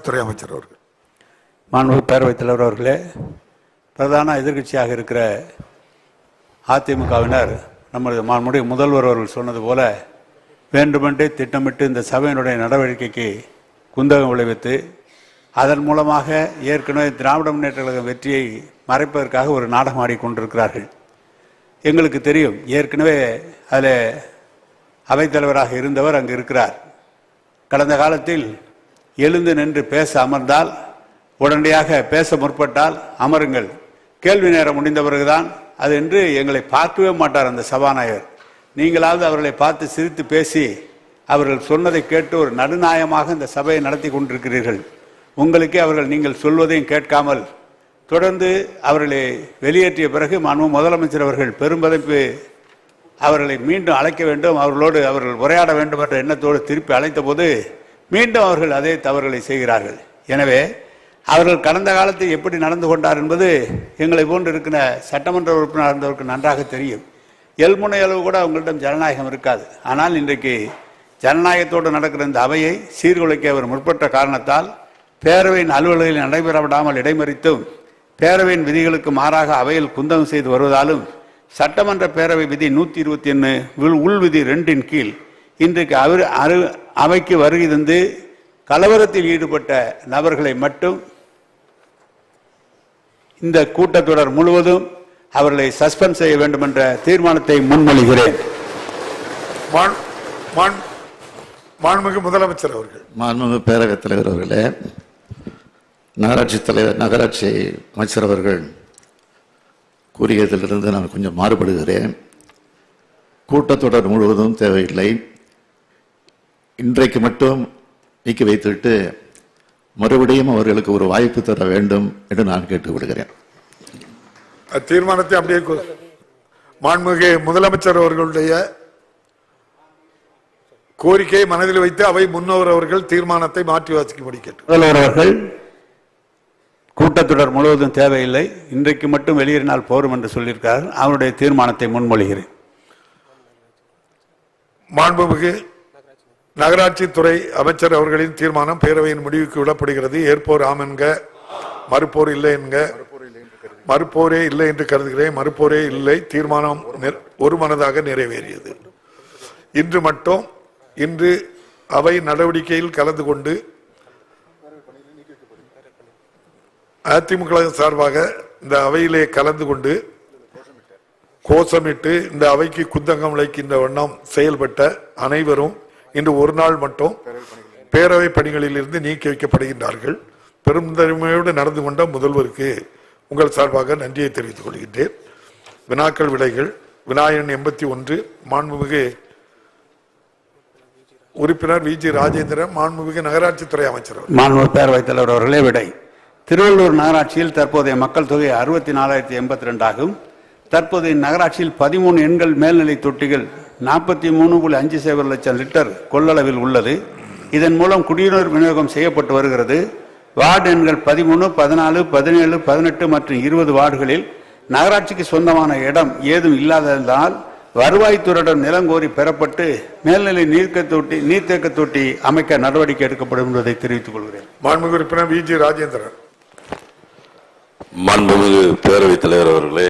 துறை அமைச்சர் அவர்கள். மாண்பு பேரவைத் தலைவர் அவர்களே பிரதான எதிர்க்கட்சியாக இருக்கிற அதிமுகவினர் நமது மாண்புடைய முதல்வர் அவர்கள் சொன்னது போல வேண்டுமென்றே திட்டமிட்டு இந்த சபையினுடைய நடவடிக்கைக்கு குந்தகம் விளைவித்து அதன் மூலமாக ஏற்கனவே திராவிட முன்னேற்ற கழக வெற்றியை மறைப்பதற்காக ஒரு நாடகம் ஆடிக்கொண்டிருக்கிறார்கள் எங்களுக்கு தெரியும் ஏற்கனவே அதில் அவைத்தலைவராக இருந்தவர் அங்கு இருக்கிறார். கடந்த காலத்தில் எழுந்து நின்று பேச அமர்ந்தால் உடனடியாக பேச முற்பட்டால் அமருங்கள். கேள்வி நேரம் முடிந்த பிறகுதான் அது என்று எங்களை பார்க்கவே மாட்டார் அந்த சபாநாயகர். நீங்களாவது அவர்களை பார்த்து சிரித்து பேசி அவர்கள் சொன்னதை கேட்டு ஒரு நடுநாயமாக இந்த சபையை நடத்தி கொண்டிருக்கிறீர்கள். உங்களுக்கே அவர்கள் நீங்கள் சொல்வதையும் கேட்காமல் தொடர்ந்து அவர்களை வெளியேற்றிய பிறகு மாண்பு முதலமைச்சர் அவர்கள் பெரும்பதைப்பு அவர்களை மீண்டும் அழைக்க வேண்டும். அவர்களோடு அவர்கள் உரையாட வேண்டும் என்ற எண்ணத்தோடு திருப்பி அழைத்த போது மீண்டும் அவர்கள் அதே தவறுகளை செய்கிறார்கள். எனவே அவர்கள் கடந்த காலத்தில் எப்படி நடந்து கொண்டார் என்பது எங்களை போன்று இருக்கிற சட்டமன்ற உறுப்பினர் இருந்தவருக்கு நன்றாக தெரியும். எல்முனை அளவு கூட அவங்களிடம் ஜனநாயகம் இருக்காது. ஆனால் இன்றைக்கு ஜனநாயகத்தோடு நடக்கிற இந்த அவையை சீர்குலைக்க அவர் முற்பட்ட காரணத்தால் பேரவையின் அலுவல்களில் நடைபெற விடாமல் இடைமறித்தும் பேரவையின் விதிகளுக்கு மாறாக அவையில் குந்தகம் செய்து வருவதாலும் சட்டமன்ற பேரவை விதி நூற்றி இருபத்தி ஒன்று உள் விதி ரெண்டின் கீழ் இன்றைக்கு அவர் அரு அவைக்கு வருகை தந்து கலவரத்தில் ஈடுபட்ட நபர்களை மட்டும் இந்த கூட்டத்தொடர் முழுவதும் அவர்களை சஸ்பெண்ட் செய்ய வேண்டும் என்ற தீர்மானத்தை முன்மொழிகிறேன். மாண்- மாண்- மாண்புமிகு முதலமைச்சர் அவர்கள். மாண்புமிகு பேரவைத் தலைவர் அவர்களே நகராட்சி தலைவர் நகராட்சி அமைச்சர் அவர்கள் கூறியதிலிருந்து நான் கொஞ்சம் மாறுபடுகிறேன். கூட்டத்தொடர் முழுவதும் தேவையில்லை. இன்றைக்கு மட்டும் நீக்கி வைத்துவிட்டு மறுபடியும் அவர்களுக்கு ஒரு வாய்ப்பு தர வேண்டும் என்று நான் கேட்டுக்கொள்கிறேன் தீர்மானத்தை அப்படியே மாண்புமிகு முதலமைச்சர் அவர்களுடைய கோரிக்கையை மனதில் வைத்து அவை முன்னவர் அவர்கள் தீர்மானத்தை மாற்றி வாசிக்கும்படி கேட்டு முதல்வர் அவர்கள் கூட்டத்தொடர் முழுவதும் தேவையில்லை. இன்றைக்கு மட்டும் வெளியேறினால் போரும் என்று சொல்லியிருக்கார் அவருடைய தீர்மானத்தை முன்மொழிகிறேன். மாண்புமிகு நகராட்சி துறை அமைச்சர் அவர்களின் தீர்மானம் பேரவையின் முடிவுக்கு விடப்படுகிறது. ஏற்போர் ஆம் என்க மறுப்போர் இல்லை என்க மறுப்போரே இல்லை என்று கருதுகிறேன். மறுப்போரே இல்லை தீர்மானம் ஒரு மனதாக நிறைவேறியது. இன்று மட்டும் இன்று அவை நடவடிக்கையில் கலந்து கொண்டு அதிமுக சார்பாக இந்த அவையிலே கலந்து கொண்டு கோஷமிட்டு இந்த அவைக்கு குந்தகம் விளைக்கின்ற வண்ணம் செயல்பட்ட அனைவரும் இன்று ஒரு நாள் மட்டும் பேரவை பணிகளில் இருந்து நீக்கி வைக்கப்படுகின்றார்கள். பெருந்தன்மையோடு நடந்து கொண்ட முதல்வருக்கு உங்கள் சார்பாக நன்றியை தெரிவித்துக் கொள்கின்றேன். வினாக்கள் விடைகள் விநாயகன் எண்பத்தி ஒன்று மாண்புமிகு உறுப்பினர் வி. ஜி. ராஜேந்திரன் மாண்புமிகு நகராட்சித்துறை அமைச்சர் மாண்புமிகு பேரவைத் தலைவர் அவர்களே விடை. திருவள்ளூர் நகராட்சியில் தற்போதைய மக்கள் தொகை அறுபத்தி நாலாயிரத்தி எண்பத்தி ரெண்டாகும். தற்போதைய நகராட்சியில் பதிமூணு எண்கள் மேல்நிலை தொட்டிகள் நாற்பத்தி மூணு புள்ளி அஞ்சு சைபர் லட்சம் லிட்டர் கொள்ளளவில் உள்ளது. இதன் மூலம் குடிநீர் விநியோகம் செய்யப்பட்டு வருகிறது. வார்டு எண்கள் பதிமூணு பதினாலு பதினேழு பதினெட்டு மற்றும் இருபது வார்டுகளில் நகராட்சிக்கு சொந்தமான இடம் ஏதும் இல்லாததால் வருவாய்த்துறையிடம் நிலம் கோரி பெறப்பட்டு மேல்நிலை நீர்க்க தொட்டி நீர்த்தேக்க தொட்டி அமைக்க நடவடிக்கை எடுக்கப்படும் என்பதை தெரிவித்துக் கொள்கிறேன். மாண்புமிகு உறுப்பினர் வி ஜி ராஜேந்திரன். மாண்புமிகு பேரவைத் தலைவர் அவர்களே